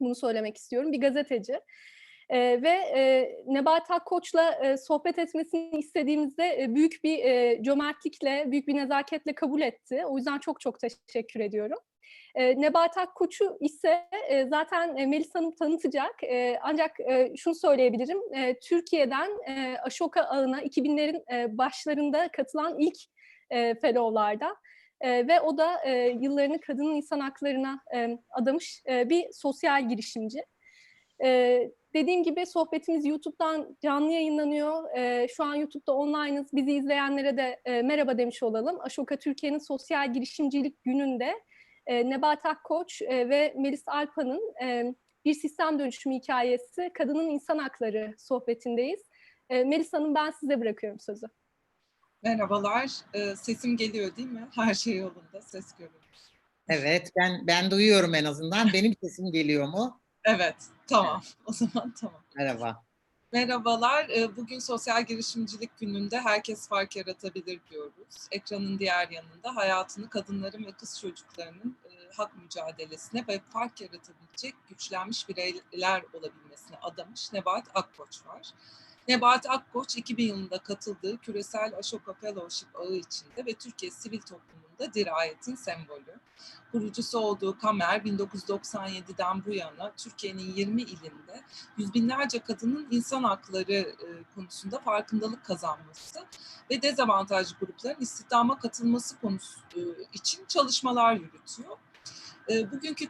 Bunu söylemek istiyorum. Bir gazeteci. E, ve e, Nebahat Akkoç'la e, sohbet etmesini istediğimizde e, büyük bir e, cömertlikle, büyük bir nezaketle kabul etti. O yüzden çok çok teşekkür ediyorum. E, Nebahat Akkoç'u ise e, zaten e, Melis Hanım tanıtacak. E, ancak e, şunu söyleyebilirim. E, Türkiye'den e, Ashoka ağına 2000'lerin e, başlarında katılan ilk e, fellow'larda e, ve o da e, yıllarını kadının insan haklarına e, adamış e, bir sosyal girişimci. E, dediğim gibi sohbetimiz YouTube'dan canlı yayınlanıyor. E, şu an YouTube'da online'ız. Bizi izleyenlere de e, merhaba demiş olalım. Aşoka Türkiye'nin sosyal girişimcilik gününde e, Nebat Akkoç e, ve Melis Alpan'ın e, bir sistem dönüşümü hikayesi Kadının İnsan Hakları sohbetindeyiz. E, Melis Hanım ben size bırakıyorum sözü. Merhabalar, ee, sesim geliyor değil mi? Her şey yolunda, ses görüyoruz. Evet, ben ben duyuyorum en azından. Benim sesim geliyor mu? Evet, tamam. O zaman tamam. Merhaba. Merhabalar, ee, bugün Sosyal Girişimcilik Günü'nde herkes fark yaratabilir diyoruz. Ekranın diğer yanında hayatını kadınların ve kız çocuklarının e, hak mücadelesine ve fark yaratabilecek güçlenmiş bireyler olabilmesine adamış Nebahat Akkoç var. Nebahat Akkoç 2000 yılında katıldığı küresel Ashoka Fellowship ağı içinde ve Türkiye sivil toplumunda dirayetin sembolü. Kurucusu olduğu Kamer 1997'den bu yana Türkiye'nin 20 ilinde yüz binlerce kadının insan hakları e, konusunda farkındalık kazanması ve dezavantajlı grupların istihdama katılması konusu e, için çalışmalar yürütüyor. E, bugünkü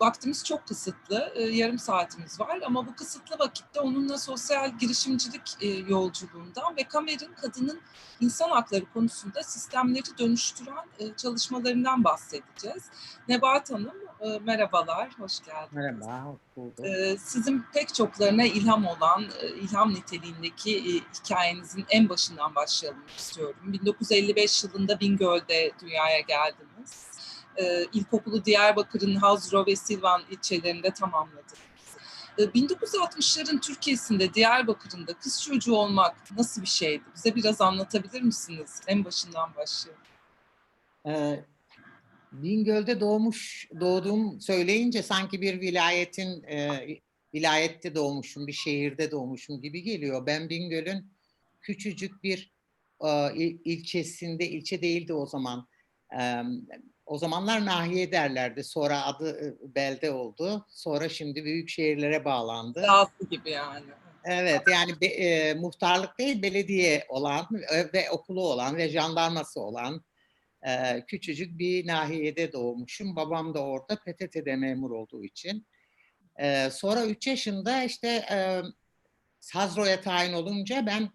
vaktimiz çok kısıtlı, e, yarım saatimiz var ama bu kısıtlı vakitte onunla sosyal girişimcilik e, yolculuğundan ve Kamer'in kadının insan hakları konusunda sistemleri dönüştüren e, çalışmalarından bahsedeceğiz. Nebahat Hanım, e, merhabalar, hoş geldiniz. Merhaba, hoş bulduk. E, sizin pek çoklarına ilham olan, e, ilham niteliğindeki e, hikayenizin en başından başlayalım istiyorum. 1955 yılında Bingöl'de dünyaya geldiniz e, ilkokulu Diyarbakır'ın Hazro ve Silvan ilçelerinde tamamladınız. E, 1960'ların Türkiye'sinde Diyarbakır'ın da kız çocuğu olmak nasıl bir şeydi? Bize biraz anlatabilir misiniz? En başından başlayalım. Ee, Bingöl'de doğmuş, doğduğum söyleyince sanki bir vilayetin, e, vilayette doğmuşum, bir şehirde doğmuşum gibi geliyor. Ben Bingöl'ün küçücük bir e, ilçesinde, ilçe değildi o zaman. E, o zamanlar nahiye derlerdi. Sonra adı belde oldu. Sonra şimdi büyük şehirlere bağlandı. Dağıtı gibi yani. Evet yani be, e, muhtarlık değil belediye olan ve okulu olan ve jandarması olan e, küçücük bir nahiyede doğmuşum. Babam da orada PTT'de memur olduğu için. E, sonra 3 yaşında işte e, Hazro'ya tayin olunca ben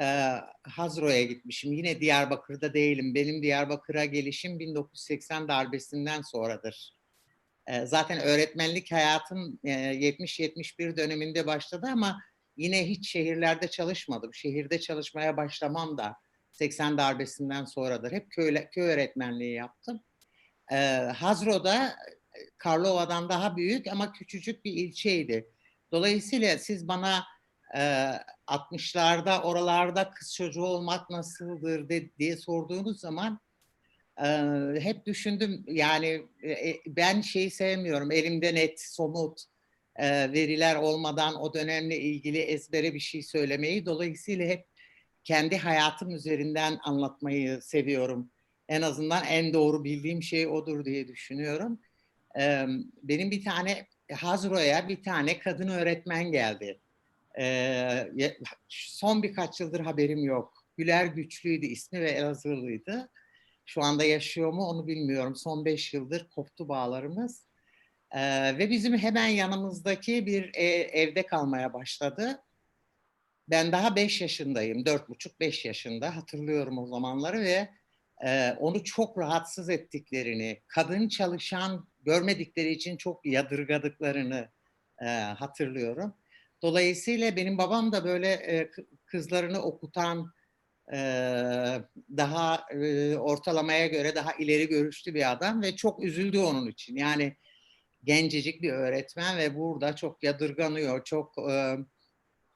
e, Hazro'ya gitmişim. Yine Diyarbakır'da değilim. Benim Diyarbakır'a gelişim 1980 darbesinden sonradır. E, zaten öğretmenlik hayatım e, 70-71 döneminde başladı ama yine hiç şehirlerde çalışmadım. Şehirde çalışmaya başlamam da 80 darbesinden sonradır. Hep köy, köy öğretmenliği yaptım. E, Hazro'da Karlova'dan daha büyük ama küçücük bir ilçeydi. Dolayısıyla siz bana 60'larda oralarda kız çocuğu olmak nasıldır diye sorduğunuz zaman hep düşündüm yani ben şeyi sevmiyorum elimde net somut veriler olmadan o dönemle ilgili ezbere bir şey söylemeyi dolayısıyla hep kendi hayatım üzerinden anlatmayı seviyorum. En azından en doğru bildiğim şey odur diye düşünüyorum. Benim bir tane Hazro'ya bir tane kadın öğretmen geldi ee, son birkaç yıldır haberim yok. Güler Güçlü'ydü ismi ve Elazığlıydı. Şu anda yaşıyor mu onu bilmiyorum. Son beş yıldır koptu bağlarımız. Ee, ve bizim hemen yanımızdaki bir e, evde kalmaya başladı. Ben daha beş yaşındayım. Dört buçuk beş yaşında hatırlıyorum o zamanları ve e, onu çok rahatsız ettiklerini, kadın çalışan görmedikleri için çok yadırgadıklarını e, hatırlıyorum. Dolayısıyla benim babam da böyle e, kızlarını okutan, e, daha e, ortalamaya göre daha ileri görüşlü bir adam ve çok üzüldü onun için. Yani gencecik bir öğretmen ve burada çok yadırganıyor, çok e,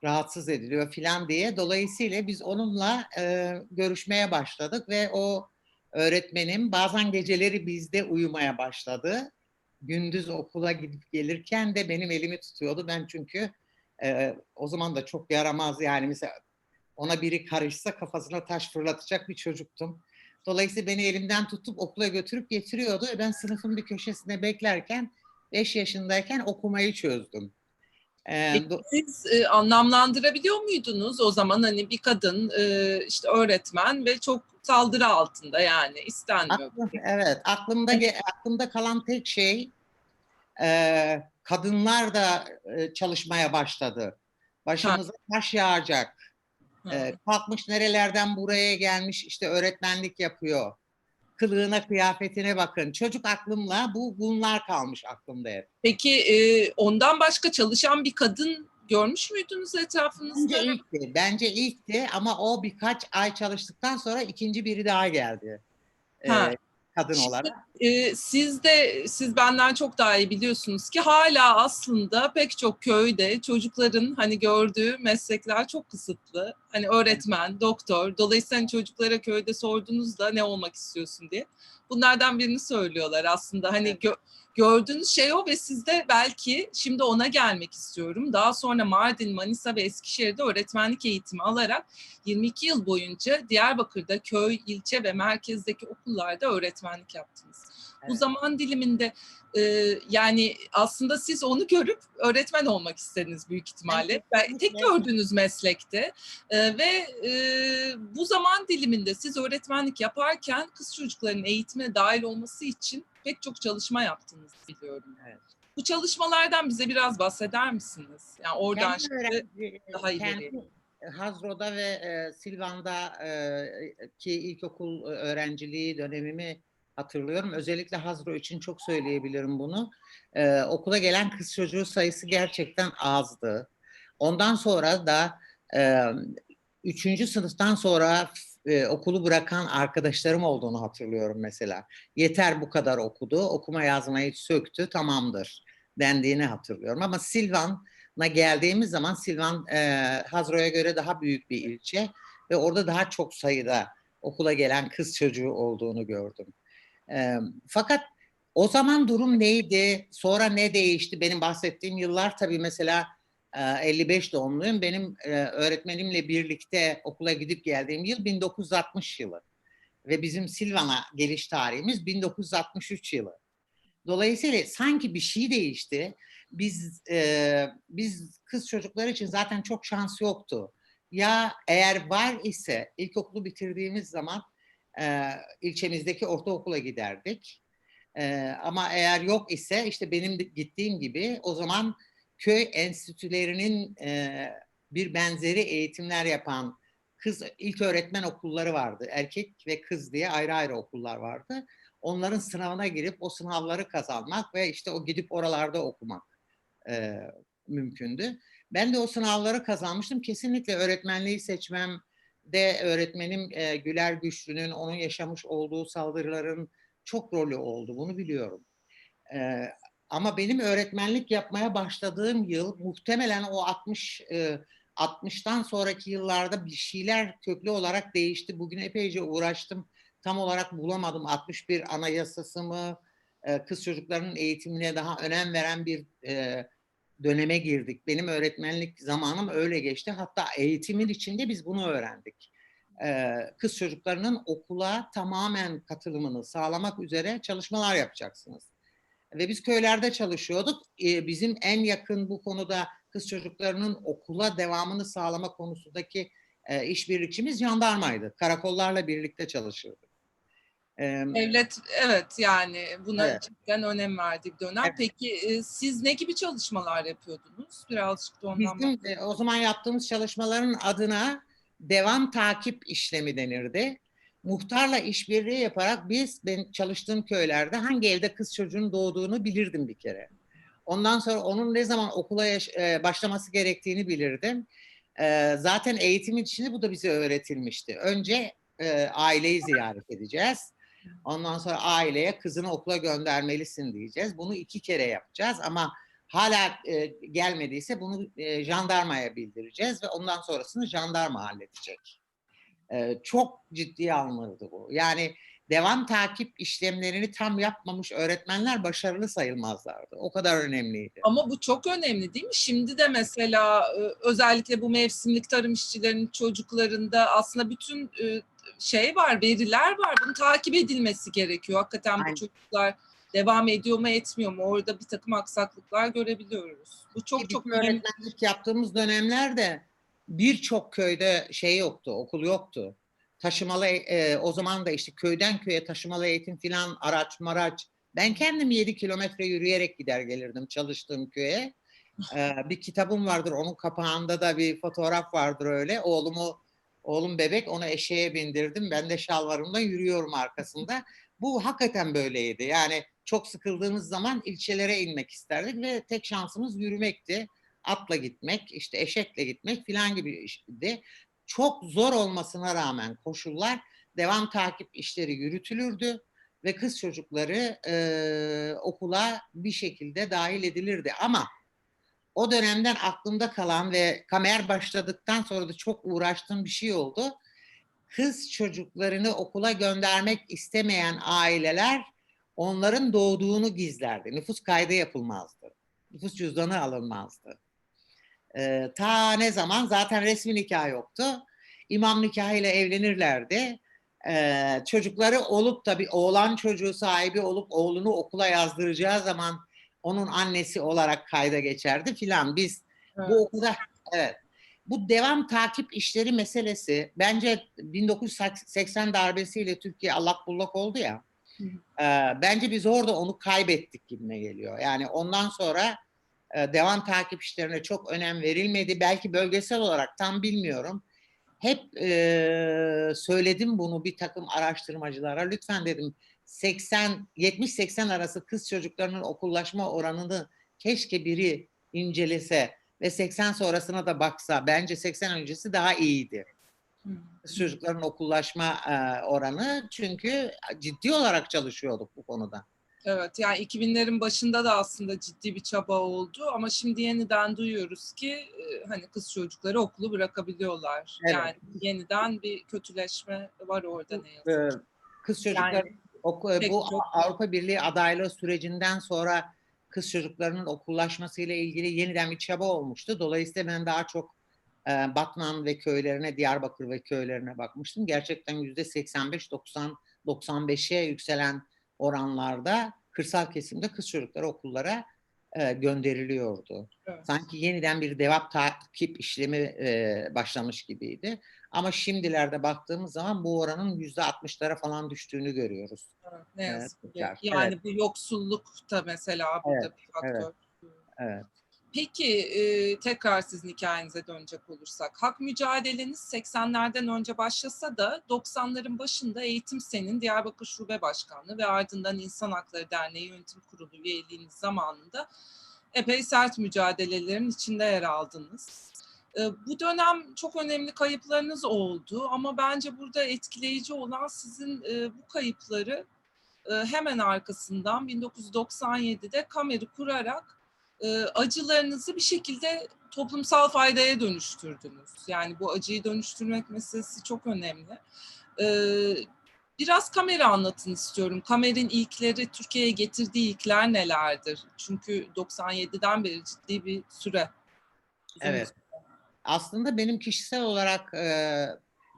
rahatsız ediliyor filan diye. Dolayısıyla biz onunla e, görüşmeye başladık ve o öğretmenim bazen geceleri bizde uyumaya başladı. gündüz okula gidip gelirken de benim elimi tutuyordu. Ben çünkü e, o zaman da çok yaramaz yani mesela ona biri karışsa kafasına taş fırlatacak bir çocuktum. Dolayısıyla beni elimden tutup okula götürüp getiriyordu. E, Ben sınıfın bir köşesinde beklerken 5 yaşındayken okumayı çözdüm. Ee, siz e, anlamlandırabiliyor muydunuz o zaman hani bir kadın e, işte öğretmen ve çok saldırı altında yani istenmiyor. Aklım- evet, aklımda aklımda kalan tek şey e, kadınlar da e, çalışmaya başladı. Başımıza taş yağacak. E, kalkmış nerelerden buraya gelmiş işte öğretmenlik yapıyor. Kılığına, kıyafetine bakın. Çocuk aklımla bu bunlar kalmış aklımda hep. Peki e, ondan başka çalışan bir kadın görmüş müydünüz etrafınızda? Bence ilkti. Bence ilkti ama o birkaç ay çalıştıktan sonra ikinci biri daha geldi. E, Ha. Kadın Şimdi- olarak. E, siz de siz benden çok daha iyi biliyorsunuz ki hala aslında pek çok köyde çocukların hani gördüğü meslekler çok kısıtlı. Hani öğretmen, doktor. Dolayısıyla hani çocuklara köyde sorduğunuzda ne olmak istiyorsun diye. Bunlardan birini söylüyorlar aslında. Hani gö- gördüğünüz şey o ve siz de belki şimdi ona gelmek istiyorum. Daha sonra Mardin, Manisa ve Eskişehir'de öğretmenlik eğitimi alarak 22 yıl boyunca Diyarbakır'da köy, ilçe ve merkezdeki okullarda öğretmenlik yaptınız. Bu Evet. zaman diliminde e, yani aslında siz onu görüp öğretmen olmak istediniz büyük ihtimalle. Evet, tek gördüğünüz meslekte E, ve e, bu zaman diliminde siz öğretmenlik yaparken kız çocukların eğitime dahil olması için pek çok çalışma yaptınız biliyorum. Evet. Bu çalışmalardan bize biraz bahseder misiniz? Yani oradan Kendi şimdi öğrenci- daha ileri. kendi Hazro'da ve e, Silvan'da e, ki ilkokul öğrenciliği dönemimi hatırlıyorum. Özellikle Hazro için çok söyleyebilirim bunu. E, okula gelen kız çocuğu sayısı gerçekten azdı. Ondan sonra da e, üçüncü sınıftan sonra e, okulu bırakan arkadaşlarım olduğunu hatırlıyorum mesela. Yeter bu kadar okudu, okuma yazmayı söktü, tamamdır dendiğini hatırlıyorum. Ama Silvan'a geldiğimiz zaman Silvan e, Hazro'ya göre daha büyük bir ilçe ve orada daha çok sayıda okula gelen kız çocuğu olduğunu gördüm. E, fakat o zaman durum neydi? Sonra ne değişti? Benim bahsettiğim yıllar tabii mesela e, 55 doğumluyum. Benim e, öğretmenimle birlikte okula gidip geldiğim yıl 1960 yılı. Ve bizim Silvan'a geliş tarihimiz 1963 yılı. Dolayısıyla sanki bir şey değişti. Biz e, biz kız çocuklar için zaten çok şans yoktu. Ya eğer var ise ilkokulu bitirdiğimiz zaman e, ilçemizdeki ortaokula giderdik. E, ama eğer yok ise işte benim gittiğim gibi o zaman köy enstitülerinin e, bir benzeri eğitimler yapan kız ilk öğretmen okulları vardı. Erkek ve kız diye ayrı ayrı okullar vardı. Onların sınavına girip o sınavları kazanmak ve işte o gidip oralarda okumak e, mümkündü. Ben de o sınavları kazanmıştım. Kesinlikle öğretmenliği seçmem de öğretmenim e, Güler Güçlü'nün onun yaşamış olduğu saldırıların çok rolü oldu. Bunu biliyorum. E, ama benim öğretmenlik yapmaya başladığım yıl muhtemelen o 60 e, 60'tan sonraki yıllarda bir şeyler köklü olarak değişti. Bugün epeyce uğraştım. Tam olarak bulamadım. 61 anayasası mı, e, kız çocuklarının eğitimine daha önem veren bir e, döneme girdik. Benim öğretmenlik zamanım öyle geçti. Hatta eğitimin içinde biz bunu öğrendik. E, kız çocuklarının okula tamamen katılımını sağlamak üzere çalışmalar yapacaksınız. Ve biz köylerde çalışıyorduk. E, bizim en yakın bu konuda kız çocuklarının okula devamını sağlama konusundaki e, işbirlikçimiz jandarmaydı. Karakollarla birlikte çalışırdık. E, Devlet evet yani buna Evet. cidden önem verdiği bir dönem. Evet. Peki e, siz ne gibi çalışmalar yapıyordunuz? Birazcık da ondan Bizim e, o zaman yaptığımız çalışmaların adına devam takip işlemi denirdi. Muhtarla işbirliği yaparak biz ben çalıştığım köylerde hangi evde kız çocuğun doğduğunu bilirdim bir kere. Ondan sonra onun ne zaman okula yaş- e, başlaması gerektiğini bilirdim. E, zaten eğitimin içinde bu da bize öğretilmişti. Önce e, aileyi ziyaret edeceğiz. Ondan sonra aileye kızını okula göndermelisin diyeceğiz. Bunu iki kere yapacağız ama hala e, gelmediyse bunu e, jandarmaya bildireceğiz ve ondan sonrasını jandarma halledecek. E, çok ciddiye alınırdı bu. Yani devam takip işlemlerini tam yapmamış öğretmenler başarılı sayılmazlardı. O kadar önemliydi. Ama bu çok önemli değil mi? Şimdi de mesela e, özellikle bu mevsimlik tarım işçilerinin çocuklarında aslında bütün e, şey var, veriler var. Bunun takip edilmesi gerekiyor. Hakikaten Aynen. bu çocuklar devam ediyor mu etmiyor mu? Orada bir takım aksaklıklar görebiliyoruz. Bu çok Ki çok önemli. öğretmenlik yaptığımız dönemlerde birçok köyde şey yoktu, okul yoktu. Taşımalı e, o zaman da işte köyden köye taşımalı eğitim filan araç maraç. Ben kendim 7 kilometre yürüyerek gider gelirdim çalıştığım köye. E, bir kitabım vardır onun kapağında da bir fotoğraf vardır öyle. Oğlumu oğlum bebek onu eşeğe bindirdim. Ben de şalvarımla yürüyorum arkasında. Bu hakikaten böyleydi. Yani çok sıkıldığımız zaman ilçelere inmek isterdik ve tek şansımız yürümekti. Atla gitmek, işte eşekle gitmek filan gibi işti. Çok zor olmasına rağmen koşullar devam takip işleri yürütülürdü ve kız çocukları e, okula bir şekilde dahil edilirdi. Ama o dönemden aklımda kalan ve kamer başladıktan sonra da çok uğraştığım bir şey oldu. Kız çocuklarını okula göndermek istemeyen aileler onların doğduğunu gizlerdi. Nüfus kaydı yapılmazdı. Nüfus cüzdanı alınmazdı. Ee, ta ne zaman zaten resmi nikah yoktu. İmam nikahıyla evlenirlerdi. Ee, çocukları olup da bir oğlan çocuğu sahibi olup oğlunu okula yazdıracağı zaman onun annesi olarak kayda geçerdi filan. Biz bu okulda evet. Bu devam takip işleri meselesi bence 1980 darbesiyle Türkiye allak bullak oldu ya. Hı. Ee, bence biz orada onu kaybettik gibime geliyor. Yani ondan sonra e, devam takip işlerine çok önem verilmedi. Belki bölgesel olarak tam bilmiyorum. Hep e, söyledim bunu bir takım araştırmacılara. Lütfen dedim 80 70-80 arası kız çocuklarının okullaşma oranını keşke biri incelese ve 80 sonrasına da baksa bence 80 öncesi daha iyiydi. Kız çocukların okullaşma e, oranı çünkü ciddi olarak çalışıyorduk bu konuda. Evet yani 2000'lerin başında da aslında ciddi bir çaba oldu ama şimdi yeniden duyuyoruz ki e, hani kız çocukları okulu bırakabiliyorlar. Evet. Yani yeniden bir kötüleşme var orada ne yazık ki. kız çocukları pek bu çok- Avrupa Birliği adaylığı sürecinden sonra kız çocuklarının okullaşmasıyla ilgili yeniden bir çaba olmuştu. Dolayısıyla ben daha çok e, Batman ve köylerine, Diyarbakır ve köylerine bakmıştım. Gerçekten yüzde 85-90 95'e yükselen oranlarda kırsal kesimde kız çocukları okullara e, gönderiliyordu. Evet. Sanki yeniden bir devap takip işlemi e, başlamış gibiydi. Ama şimdilerde baktığımız zaman bu oranın yüzde 60'lara falan düştüğünü görüyoruz. Evet, ne Evet, yazık ki. tekrar. Yani bu yoksulluk da mesela burada Evet, bir faktör. Evet. Peki e, tekrar sizin hikayenize dönecek olursak. Hak mücadeleniz 80'lerden önce başlasa da 90'ların başında Eğitim Sen'in Diyarbakır Şube Başkanlığı ve ardından İnsan Hakları Derneği Yönetim Kurulu üyeliğiniz zamanında epey sert mücadelelerin içinde yer aldınız. Bu dönem çok önemli kayıplarınız oldu ama bence burada etkileyici olan sizin bu kayıpları hemen arkasından 1997'de Kamer'i kurarak e, acılarınızı bir şekilde toplumsal faydaya dönüştürdünüz. Yani bu acıyı dönüştürmek meselesi çok önemli. Biraz kamera anlatın istiyorum. Kamer'in ilkleri, Türkiye'ye getirdiği ilkler nelerdir? Çünkü 97'den beri ciddi bir süre. uzun Evet. Aslında benim kişisel olarak e,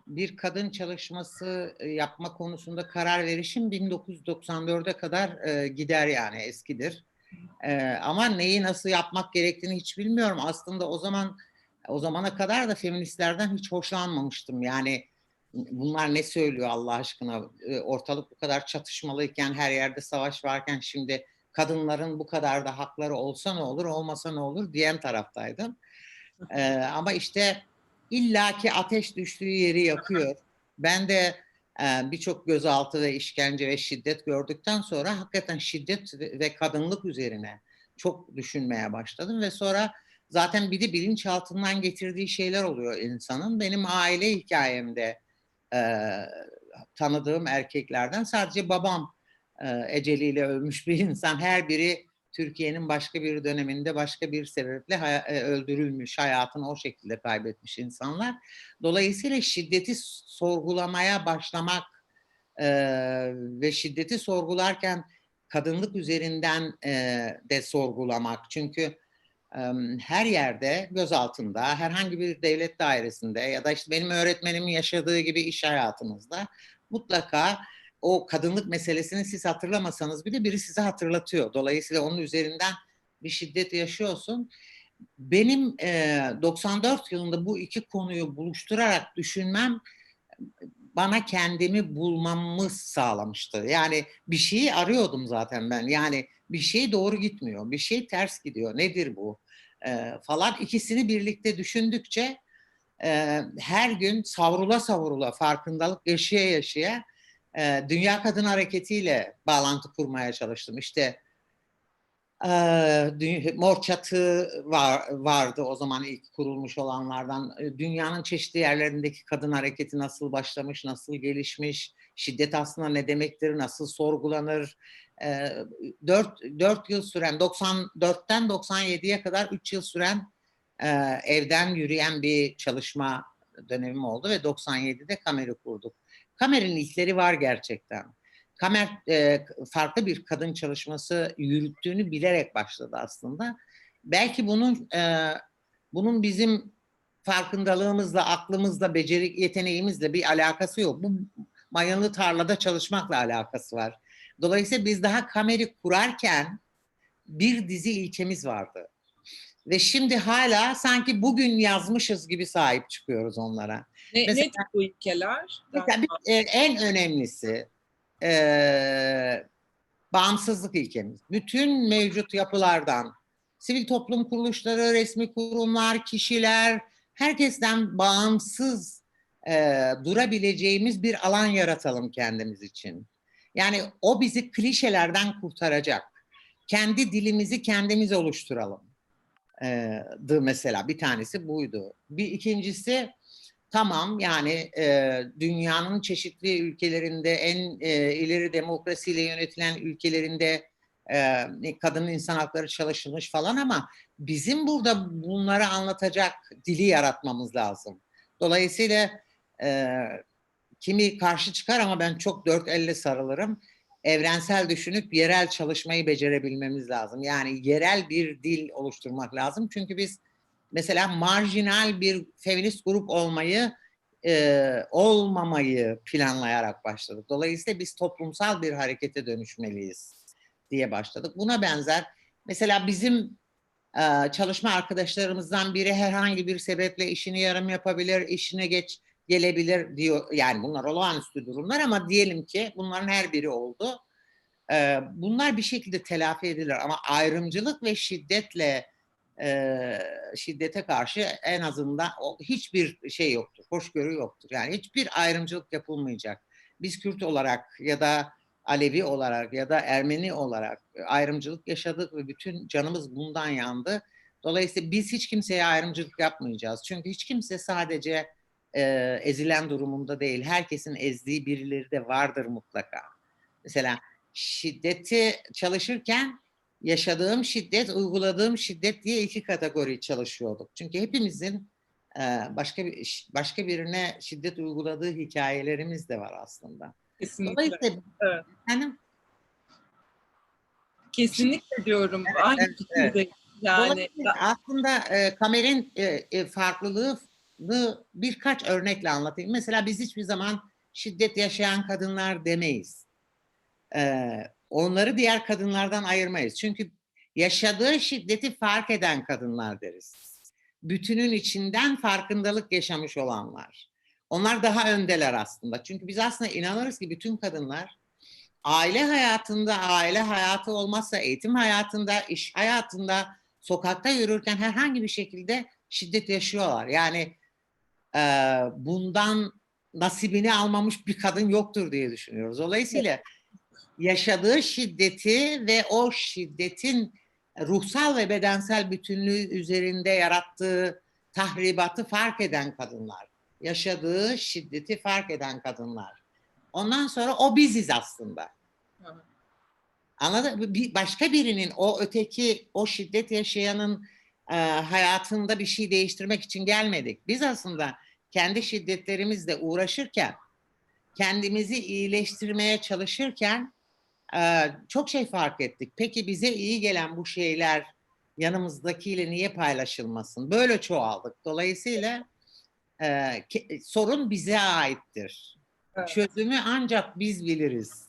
bir kadın çalışması yapma konusunda karar verişim 1994'e kadar e, gider yani eskidir. E, ama neyi nasıl yapmak gerektiğini hiç bilmiyorum. Aslında o zaman o zamana kadar da feministlerden hiç hoşlanmamıştım. Yani bunlar ne söylüyor Allah aşkına? E, ortalık bu kadar çatışmalıyken, her yerde savaş varken şimdi kadınların bu kadar da hakları olsa ne olur, olmasa ne olur diyen taraftaydım. Ee, ama işte illaki ateş düştüğü yeri yakıyor. Ben de birçok gözaltı ve işkence ve şiddet gördükten sonra hakikaten şiddet ve kadınlık üzerine çok düşünmeye başladım ve sonra zaten bir de bilinçaltından getirdiği şeyler oluyor insanın. Benim aile hikayemde e, tanıdığım erkeklerden sadece babam e, eceliyle ölmüş bir insan. Her biri Türkiye'nin başka bir döneminde başka bir sebeple haya- e, öldürülmüş, hayatını o şekilde kaybetmiş insanlar. Dolayısıyla şiddeti sorgulamaya başlamak e, ve şiddeti sorgularken kadınlık üzerinden e, de sorgulamak. Çünkü e, her yerde göz altında, herhangi bir devlet dairesinde ya da işte benim öğretmenimin yaşadığı gibi iş hayatınızda mutlaka o kadınlık meselesini siz hatırlamasanız bile biri size hatırlatıyor. Dolayısıyla onun üzerinden bir şiddet yaşıyorsun. Benim e, 94 yılında bu iki konuyu buluşturarak düşünmem bana kendimi bulmamı sağlamıştı. Yani bir şeyi arıyordum zaten ben. Yani bir şey doğru gitmiyor, bir şey ters gidiyor. Nedir bu? E, falan ikisini birlikte düşündükçe e, her gün savrula savrula farkındalık yaşaya yaşaya e, Dünya Kadın Hareketi ile bağlantı kurmaya çalıştım. İşte e, Mor Çatı var, vardı o zaman ilk kurulmuş olanlardan. Dünyanın çeşitli yerlerindeki kadın hareketi nasıl başlamış, nasıl gelişmiş, şiddet aslında ne demektir, nasıl sorgulanır. E, 4, 4 yıl süren, 94'ten 97'ye kadar 3 yıl süren e, evden yürüyen bir çalışma dönemim oldu ve 97'de Kamer'i kurduk. Kamer'in ilkleri var gerçekten. Kamer e, farklı bir kadın çalışması yürüttüğünü bilerek başladı aslında. Belki bunun e, bunun bizim farkındalığımızla, aklımızla, beceri yeteneğimizle bir alakası yok. Bu mayalı tarlada çalışmakla alakası var. Dolayısıyla biz daha Kamer'i kurarken bir dizi ilkemiz vardı. Ve şimdi hala sanki bugün yazmışız gibi sahip çıkıyoruz onlara. Ne, Mesela- nedir bu ilkeler? Mesela bir- e, en önemlisi e, bağımsızlık ilkemiz. Bütün mevcut yapılardan, sivil toplum kuruluşları, resmi kurumlar, kişiler, herkesten bağımsız e, durabileceğimiz bir alan yaratalım kendimiz için. Yani o bizi klişelerden kurtaracak. Kendi dilimizi kendimiz oluşturalım. Dı mesela bir tanesi buydu. Bir ikincisi Tamam yani e, dünyanın çeşitli ülkelerinde en e, ileri demokrasiyle yönetilen ülkelerinde e, kadın insan hakları çalışılmış falan ama bizim burada bunları anlatacak dili yaratmamız lazım. Dolayısıyla e, kimi karşı çıkar ama ben çok dört elle sarılırım. Evrensel düşünüp yerel çalışmayı becerebilmemiz lazım. Yani yerel bir dil oluşturmak lazım. Çünkü biz mesela marjinal bir feminist grup olmayı e, olmamayı planlayarak başladık. Dolayısıyla biz toplumsal bir harekete dönüşmeliyiz diye başladık. Buna benzer mesela bizim e, çalışma arkadaşlarımızdan biri herhangi bir sebeple işini yarım yapabilir, işine geç gelebilir diyor. Yani bunlar olağanüstü durumlar ama diyelim ki bunların her biri oldu. E, bunlar bir şekilde telafi edilir ama ayrımcılık ve şiddetle e, şiddete karşı en azından o, hiçbir şey yoktur, hoşgörü yoktur. Yani hiçbir ayrımcılık yapılmayacak. Biz Kürt olarak ya da Alevi olarak ya da Ermeni olarak ayrımcılık yaşadık ve bütün canımız bundan yandı. Dolayısıyla biz hiç kimseye ayrımcılık yapmayacağız. Çünkü hiç kimse sadece e, ezilen durumunda değil. Herkesin ezdiği birileri de vardır mutlaka. Mesela şiddeti çalışırken yaşadığım şiddet, uyguladığım şiddet diye iki kategori çalışıyorduk. Çünkü hepimizin e, başka bir başka birine şiddet uyguladığı hikayelerimiz de var aslında. Kesinlikle. Dolayısıyla Evet. efendim, Kesinlikle diyorum. Aynı Evet, fikirdeyim. Yani dolayısıyla aslında e, kamerin e, e, farklılığını birkaç örnekle anlatayım. Mesela biz hiçbir zaman şiddet yaşayan kadınlar demeyiz. E, onları diğer kadınlardan ayırmayız. Çünkü yaşadığı şiddeti fark eden kadınlar deriz. Bütünün içinden farkındalık yaşamış olanlar. Onlar daha öndeler aslında. Çünkü biz aslında inanırız ki bütün kadınlar aile hayatında, aile hayatı olmazsa eğitim hayatında, iş hayatında, sokakta yürürken herhangi bir şekilde şiddet yaşıyorlar. Yani e, bundan nasibini almamış bir kadın yoktur diye düşünüyoruz. Dolayısıyla yaşadığı şiddeti ve o şiddetin ruhsal ve bedensel bütünlüğü üzerinde yarattığı tahribatı fark eden kadınlar. Yaşadığı şiddeti fark eden kadınlar. Ondan sonra o biziz aslında. Anladın? Bir, başka birinin o öteki o şiddet yaşayanın e, hayatında bir şey değiştirmek için gelmedik. Biz aslında kendi şiddetlerimizle uğraşırken kendimizi iyileştirmeye çalışırken e, çok şey fark ettik. Peki bize iyi gelen bu şeyler yanımızdakiyle niye paylaşılmasın? Böyle çoğaldık. Dolayısıyla e, sorun bize aittir. Evet. Çözümü ancak biz biliriz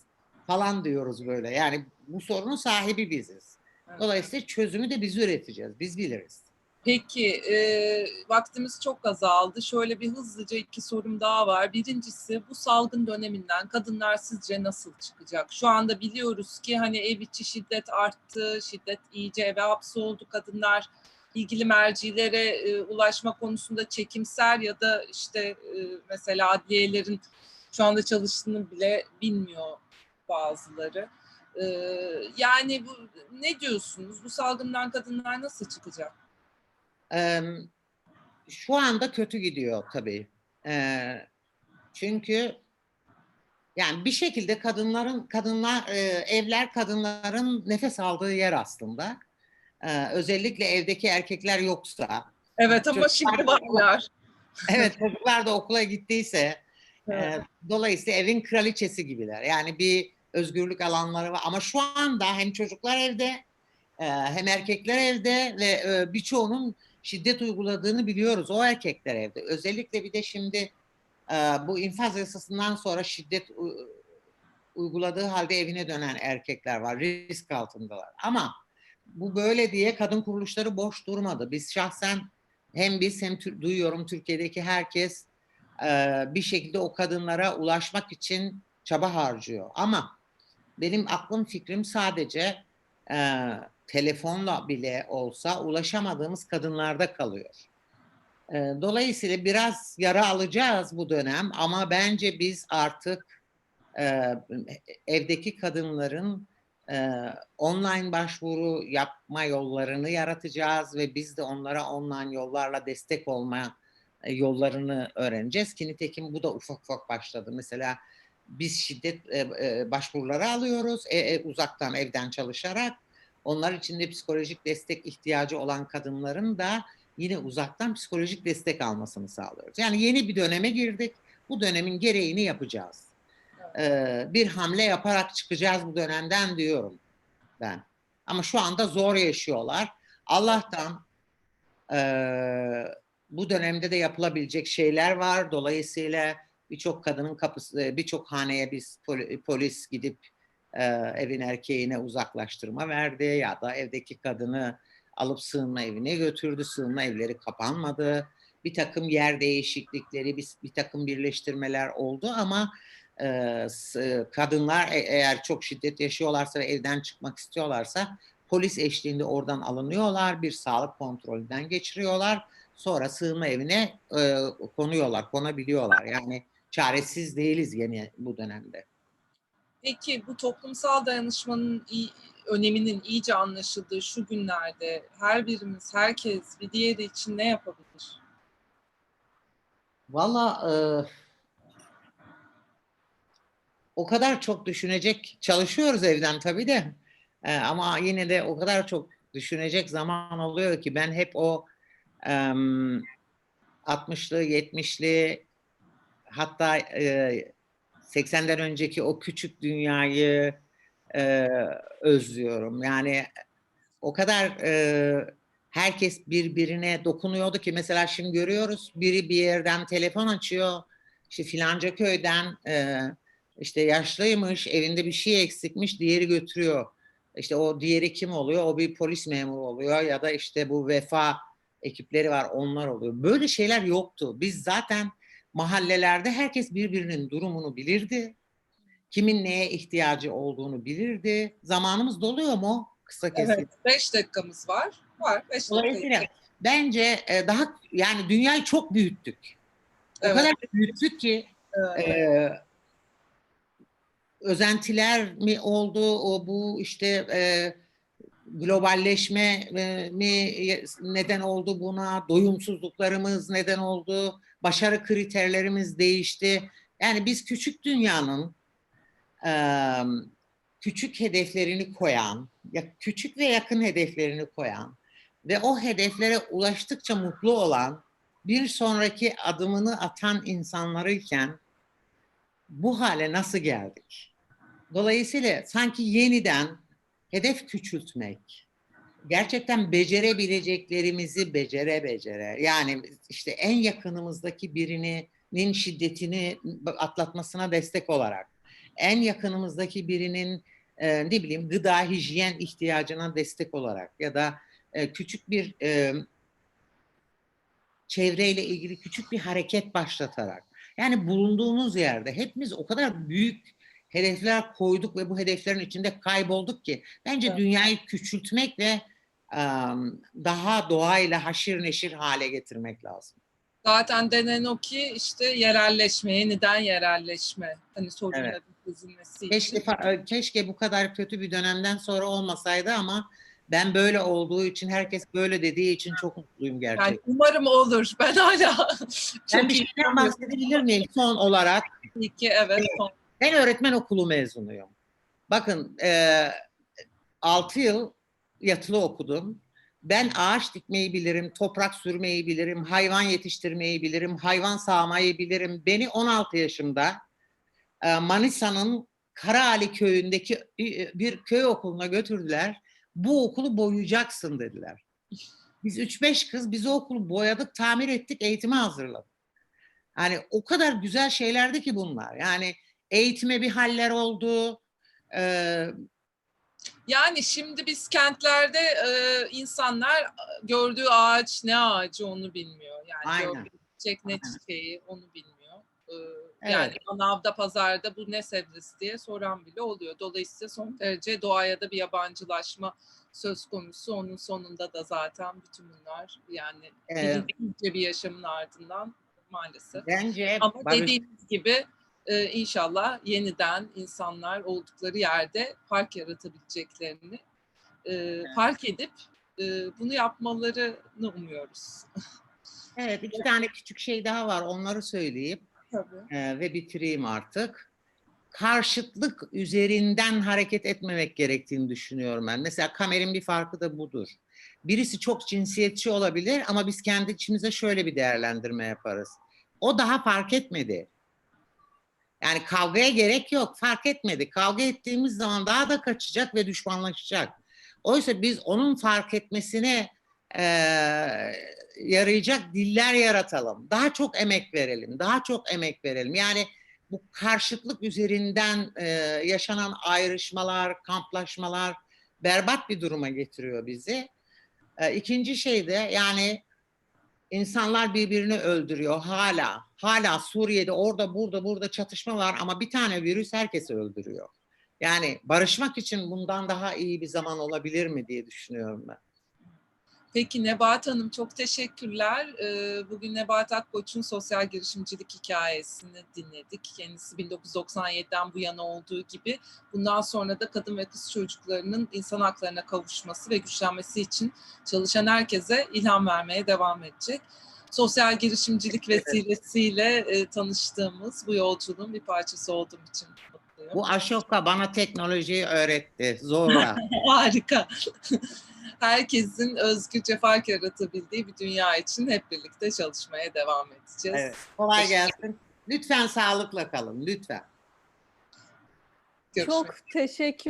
falan diyoruz böyle. Yani bu sorunun sahibi biziz. Dolayısıyla çözümü de biz üreteceğiz. Biz biliriz. Peki, e, vaktimiz çok azaldı. Şöyle bir hızlıca iki sorum daha var. Birincisi bu salgın döneminden kadınlar sizce nasıl çıkacak? Şu anda biliyoruz ki hani ev içi şiddet arttı, şiddet iyice eve hapsoldu. Kadınlar ilgili mercilere e, ulaşma konusunda çekimser ya da işte e, mesela adliyelerin şu anda çalıştığını bile bilmiyor bazıları. Yani bu ne diyorsunuz? Bu salgından kadınlar nasıl çıkacak? Şu anda kötü gidiyor tabii. Çünkü yani bir şekilde kadınların kadınlar evler kadınların nefes aldığı yer aslında. Özellikle evdeki erkekler yoksa, Evet ama şimdi varlar. evet çocuklar da okula gittiyse, Evet. dolayısıyla evin kraliçesi gibiler. Yani bir özgürlük alanları var. Ama şu anda hem çocuklar evde, eee, hem erkekler evde ve eee, birçoğunun şiddet uyguladığını biliyoruz. O erkekler evde. Özellikle bir de şimdi e, bu infaz yasasından sonra şiddet uyguladığı halde evine dönen erkekler var. Risk altındalar. Ama bu böyle diye kadın kuruluşları boş durmadı. Biz şahsen hem biz hem duyuyorum Türkiye'deki herkes e, bir şekilde o kadınlara ulaşmak için çaba harcıyor. Ama benim aklım fikrim sadece e, telefonla bile olsa ulaşamadığımız kadınlarda kalıyor. E, dolayısıyla biraz yara alacağız bu dönem ama bence biz artık e, evdeki kadınların e, online başvuru yapma yollarını yaratacağız ve biz de onlara online yollarla destek olma e, yollarını öğreneceğiz ki nitekim bu da ufak ufak başladı. Mesela biz şiddet e, e, başvuruları alıyoruz e, e, uzaktan evden çalışarak. Onlar için de psikolojik destek ihtiyacı olan kadınların da yine uzaktan psikolojik destek almasını sağlıyoruz. Yani yeni bir döneme girdik. Bu dönemin gereğini yapacağız. Ee, bir hamle yaparak çıkacağız bu dönemden diyorum ben. Ama şu anda zor yaşıyorlar. Allah'tan eee, bu dönemde de yapılabilecek şeyler var. Dolayısıyla birçok kadının kapısı, birçok haneye biz poli- polis gidip eee, evin erkeğine uzaklaştırma verdi ya da evdeki kadını alıp sığınma evine götürdü. Sığınma evleri kapanmadı. Bir takım yer değişiklikleri, bir, bir takım birleştirmeler oldu ama e, s- kadınlar e- eğer çok şiddet yaşıyorlarsa ve evden çıkmak istiyorlarsa polis eşliğinde oradan alınıyorlar, bir sağlık kontrolünden geçiriyorlar. Sonra sığınma evine e, konuyorlar, konabiliyorlar. Yani çaresiz değiliz yeni bu dönemde. Peki bu toplumsal dayanışmanın iyi, öneminin iyice anlaşıldığı şu günlerde her birimiz, herkes bir diğeri için ne yapabilir? Valla e, o kadar çok düşünecek, çalışıyoruz evden tabii de. E, ama yine de o kadar çok düşünecek zaman oluyor ki ben hep o em, 60'lı, 70'li hatta e, 80'den önceki o küçük dünyayı e, özlüyorum. Yani o kadar e, herkes birbirine dokunuyordu ki mesela şimdi görüyoruz biri bir yerden telefon açıyor işte filanca köyden e, işte yaşlıymış evinde bir şey eksikmiş diğeri götürüyor. İşte o diğeri kim oluyor? O bir polis memuru oluyor ya da işte bu vefa ekipleri var onlar oluyor. Böyle şeyler yoktu. Biz zaten mahallelerde herkes birbirinin durumunu bilirdi. Kimin neye ihtiyacı olduğunu bilirdi. Zamanımız doluyor mu? Kısa kesin. Evet, beş dakikamız var. Var, beş dakika. bence e, daha yani dünyayı çok büyüttük. O Evet. kadar büyüttük ki Evet. e, özentiler mi oldu o bu işte e, globalleşme e, mi neden oldu buna doyumsuzluklarımız neden oldu başarı kriterlerimiz değişti yani biz küçük dünyanın e, küçük hedeflerini koyan ya küçük ve yakın hedeflerini koyan ve o hedeflere ulaştıkça mutlu olan bir sonraki adımını atan insanlarıyken bu hale nasıl geldik? Dolayısıyla sanki yeniden hedef küçültmek, gerçekten becerebileceklerimizi becere becere, yani işte en yakınımızdaki birinin şiddetini atlatmasına destek olarak, en yakınımızdaki birinin e, ne bileyim gıda hijyen ihtiyacına destek olarak ya da e, küçük bir e, çevreyle ilgili küçük bir hareket başlatarak yani bulunduğumuz yerde hepimiz o kadar büyük hedefler koyduk ve bu hedeflerin içinde kaybolduk ki bence Evet. dünyayı küçültmek ve daha doğayla haşir neşir hale getirmek lazım. Zaten denen o ki işte yerelleşme, yeniden yerelleşme. Hani sorunların çözülmesi için. Keşke, keşke bu kadar kötü bir dönemden sonra olmasaydı ama ben böyle olduğu için herkes böyle dediği için çok mutluyum gerçekten. Yani umarım olur. Ben hala ben bir şeyden bahsedebilir miyim son olarak? iyi ki evet. son- Ben öğretmen okulu mezunuyum. Bakın e, 6 yıl yatılı okudum. Ben ağaç dikmeyi bilirim, toprak sürmeyi bilirim, hayvan yetiştirmeyi bilirim, hayvan sağmayı bilirim. Beni 16 yaşımda e, Manisa'nın Karaali köyündeki e, bir köy okuluna götürdüler. Bu okulu boyayacaksın dediler. Biz 3-5 kız biz o okulu boyadık, tamir ettik, eğitime hazırladık. Yani o kadar güzel şeylerdi ki bunlar. Yani eğitime bir haller oldu. Ee, Yani şimdi biz kentlerde e, insanlar gördüğü ağaç ne ağacı onu bilmiyor. Yani Aynen. gördüğü çiçek ne çiçeği onu bilmiyor. Ee, Evet. Yani manavda, pazarda bu ne sebzesi diye soran bile oluyor. Dolayısıyla son derece doğaya da bir yabancılaşma söz konusu. Onun sonunda da zaten bütün bunlar yani Evet. bir yaşamın ardından maalesef. bence Ama barış- dediğiniz gibi e, inşallah yeniden insanlar oldukları yerde park yaratabileceklerini e, fark edip e, bunu yapmalarını umuyoruz. evet iki tane küçük şey daha var. Onları söyleyeyim Tabii. e, ve bitireyim artık. Karşıtlık üzerinden hareket etmemek gerektiğini düşünüyorum ben. Mesela kamerin bir farkı da budur. Birisi çok cinsiyetçi olabilir ama biz kendi içimize şöyle bir değerlendirme yaparız. O daha fark etmedi. Yani kavgaya gerek yok. Fark etmedi. Kavga ettiğimiz zaman daha da kaçacak ve düşmanlaşacak. Oysa biz onun fark etmesine eee, yarayacak diller yaratalım. Daha çok emek verelim. Daha çok emek verelim. Yani bu karşıtlık üzerinden eee, yaşanan ayrışmalar, kamplaşmalar berbat bir duruma getiriyor bizi. Eee, İkinci şey de yani insanlar birbirini öldürüyor hala. Hala Suriye'de orada burada burada çatışma var ama bir tane virüs herkesi öldürüyor. Yani barışmak için bundan daha iyi bir zaman olabilir mi diye düşünüyorum ben. Peki Nebahat Hanım çok teşekkürler. Ee, Bugün Nebahat Akkoç'un sosyal girişimcilik hikayesini dinledik. Kendisi 1997'den bu yana olduğu gibi bundan sonra da kadın ve kız çocuklarının insan haklarına kavuşması ve güçlenmesi için çalışan herkese ilham vermeye devam edecek. Sosyal girişimcilik vesilesiyle e, tanıştığımız bu yolculuğun bir parçası olduğum için mutluyum. Bu Ashoka bana teknolojiyi öğretti zorla. Harika. Herkesin özgürce fark yaratabildiği bir dünya için hep birlikte çalışmaya devam edeceğiz. evet. Kolay gelsin. Lütfen sağlıkla kalın lütfen. Görüşmek Çok teşekkür